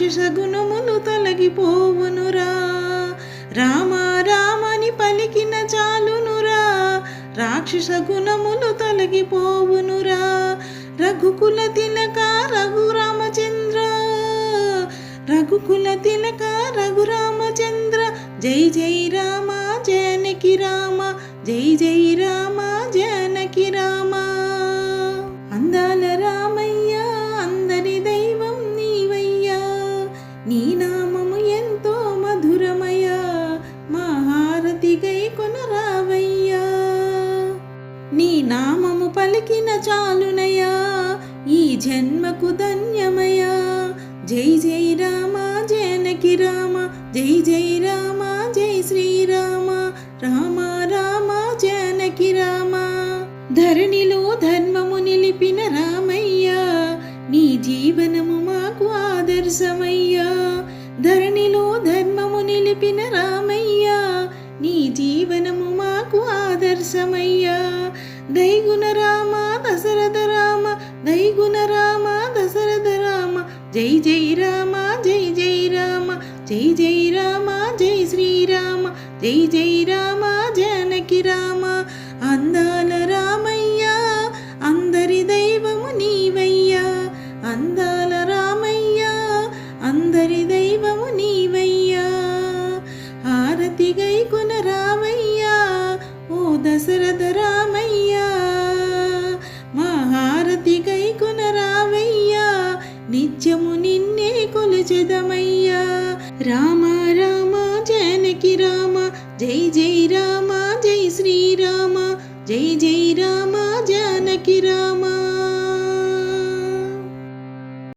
రాక్షస గుణములు తొలగిపోవునురా. రామ రామని పలికిన చాలునురా. రాక్షస గుణములు తొలగిపోవునురా. రఘుకుల తిలక రఘురామచంద్ర. రఘుకుల తిలక రఘురామచంద్ర. జై జై రామ. నామము పలికిన చాలునయా ఈ జన్మకు ధన్యమయా జై జై రామ జనకి రామ జై జై రామ జై శ్రీరామ రామ. రామ జనకి రామ. ధరణిలో ధర్మము నిలిపిన రామయ్యా నీ జీవనము మాకు ఆదర్శమయ్యా. ధరణిలో ధర్మము నిలిపిన రామ దైగుణ రామ దశరథ రామ దైగుణ రామ దశరథ రామ. జై జై రామ జై జై రామ జై జై రామ జై శ్రీరామ జై జై రామ జానకి రామ. అందాల రామయ్యా అందరి దైవము నీవయ్యా. అందాల రామయ్యా అందరి దైవము నీవయ్యా. హారతి గైకున రామయ్యా ఓ దశరథ రామ. నిత్యము నిన్నే కొలచెదమయ్యా. రామ రామ జానకి రామ జై జై రామ జై శ్రీరామ జై జై రామ జానకి రామ.